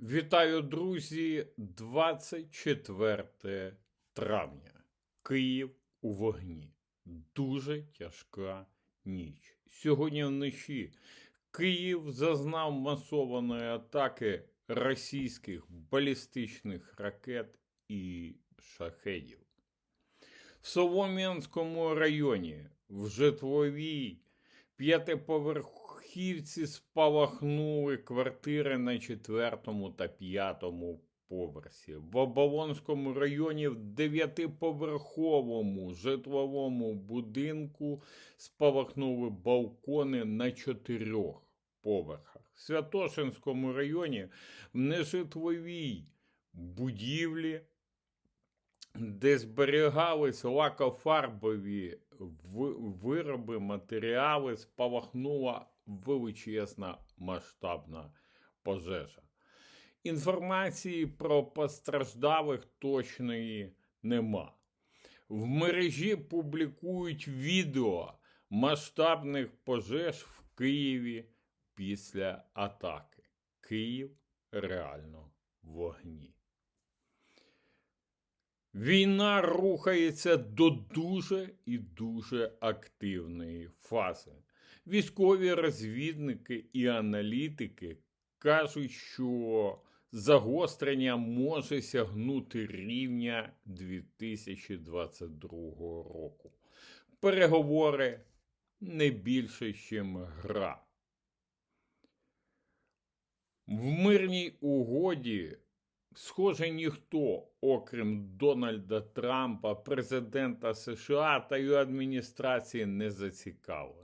Вітаю, друзі! 24 травня. Київ у вогні. Дуже тяжка ніч. Сьогодні вночі Київ зазнав масованої атаки російських балістичних ракет і шахедів. В Солом'янському районі в житловій п'ятиповерхівці спалахнули квартири на четвертому та п'ятому поверсі. В Оболонському районі в дев'ятиповерховому житловому будинку спалахнули балкони на чотирьох поверхах. В Святошинському районі в нежитловій будівлі де зберігались лакофарбові вироби, матеріали, спалахнула величезна масштабна пожежа. Інформації про постраждалих точної нема. В мережі публікують відео масштабних пожеж в Києві після атаки. Київ реально в вогні. Війна рухається до дуже і дуже активної фази. Військові розвідники і аналітики кажуть, що загострення може сягнути рівня 2022 року. Переговори не більше, ніж гра. В мирній угоді Схоже, ніхто, окрім Дональда Трампа, президента США та його адміністрації, не зацікавлений.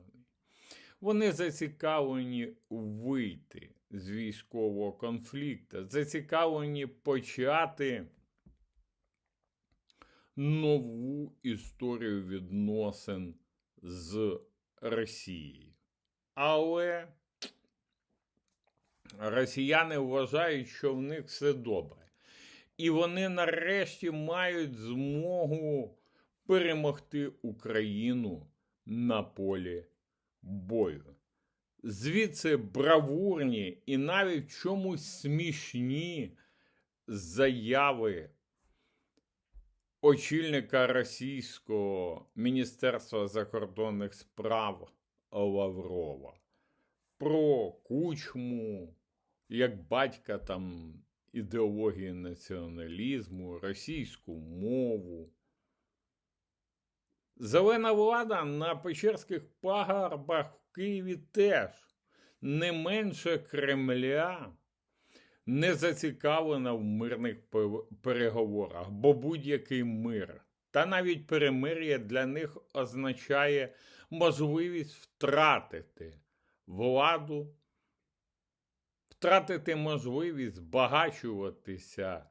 Вони зацікавлені вийти з військового конфлікту, зацікавлені почати нову історію відносин з Росією. Але росіяни вважають, що в них все добре. І вони нарешті мають змогу перемогти Україну на полі бою. Звідси бравурні і навіть чомусь смішні заяви очільника Російського Міністерства закордонних справ Лаврова про кучму, як батька там ідеології націоналізму, російську мову. Зелена влада на Печерських пагорбах в Києві теж не менше Кремля не зацікавлена в мирних переговорах, бо будь-який мир та навіть перемир'я для них означає можливість втратити владу, втратити можливість збагачуватися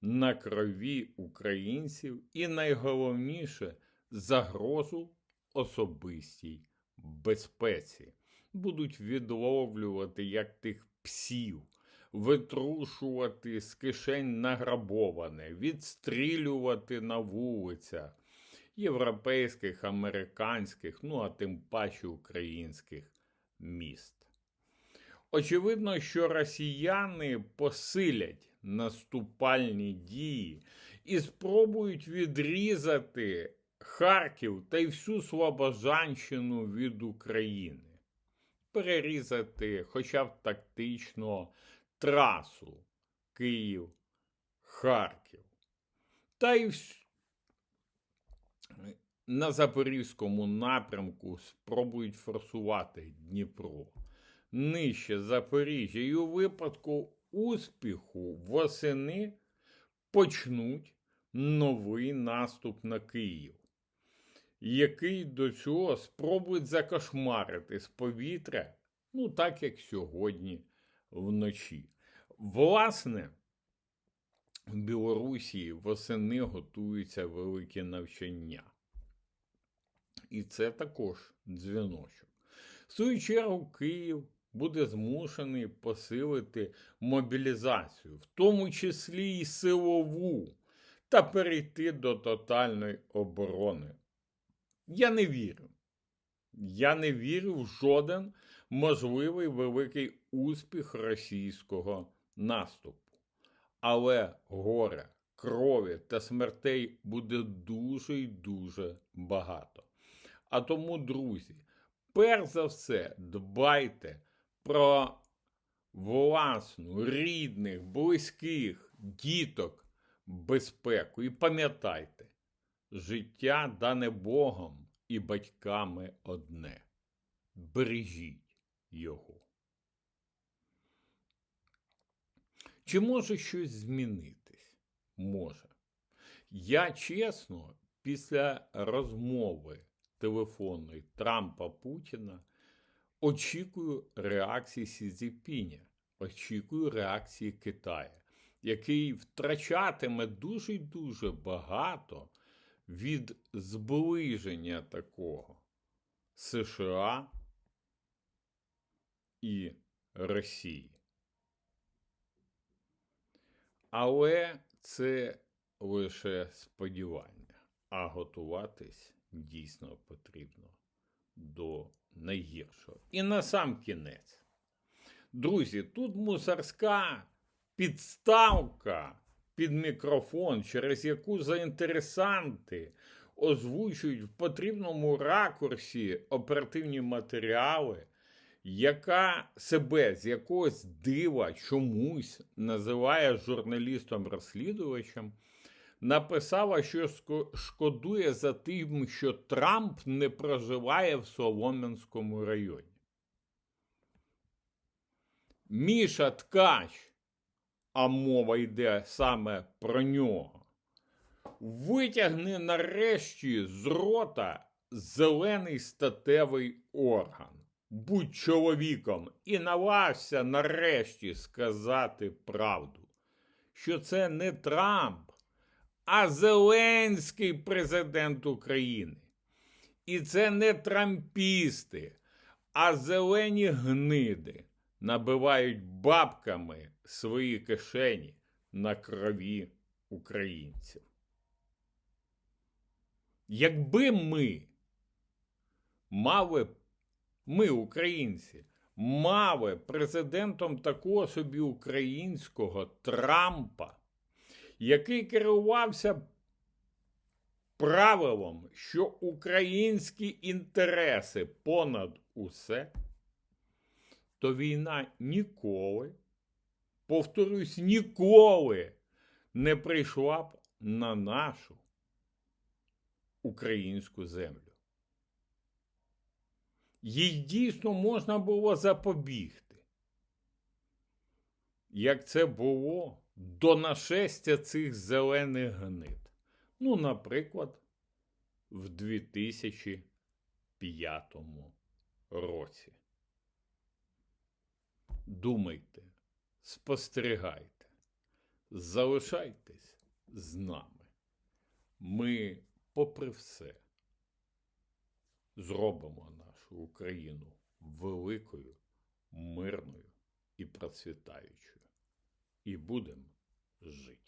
на крові українців і найголовніше загрозу особистій безпеці. Будуть відловлювати як тих псів, витрушувати з кишень награбоване, відстрілювати на вулицях європейських, американських, ну а тим паче українських міст. Очевидно, що росіяни посилять наступальні дії і спробують відрізати Харків та й всю Слобожанщину від України, перерізати хоча б тактично трасу Київ-Харків. Та й вс- на Запорізькому напрямку спробують форсувати Дніпро. Нижче Запоріжжя, і у випадку успіху восени почнуть новий наступ на Київ, який до цього спробують закошмарити з повітря, ну так як сьогодні вночі. Власне, в Білорусі восени готуються великі навчання. І це також дзвіночок. В свою чергу, Київ буде змушений посилити мобілізацію, в тому числі і силову, та перейти до тотальної оборони. Я не вірю. Я не вірю в жоден можливий великий успіх російського наступу. Але горе, крові та смертей буде дуже й дуже багато. А тому, друзі, перш за все, дбайте про власну, рідних, близьких, діток безпеку. І пам'ятайте, життя дане Богом і батьками одне. Бережіть його. Чи може щось змінитись? Може. Я чесно, після розмови телефонної Трампа Путіна очікую реакції Сі Цзіньпіня, очікую реакції Китаю, який втрачатиме дуже дуже багато від зближення такого США і Росії. Але це лише сподівання, а готуватись дійсно потрібно до найгіршого. І на сам кінець. Друзі, тут мусорська підставка під мікрофон, через яку заінтересанти озвучують в потрібному ракурсі оперативні матеріали, яка себе з якогось дива чомусь називає журналістом-розслідувачем, написала, що шкодує за тим, що Трамп не проживає в Солом'янському районі. Міша Ткач, а мова йде саме про нього, витягни нарешті з рота зелений статевий орган. Будь чоловіком і наважся нарешті сказати правду, що це не Трамп, а Зеленський президент України. І це не трампісти, а зелені гниди набивають бабками свої кишені на крові українців. Якби ми мали, ми, українці, мали президентом такого собі українського Трампа, який керувався правилом, що українські інтереси понад усе, то війна ніколи, повторюсь, ніколи не прийшла б на нашу українську землю. Їй дійсно можна було запобігти. Як це було до нашестя цих зелених гнид. Ну, наприклад, в 2005 році. Думайте, спостерігайте, залишайтесь з нами. Ми, попри все, зробимо нашу Україну великою, мирною і процвітаючою. І будемо жити.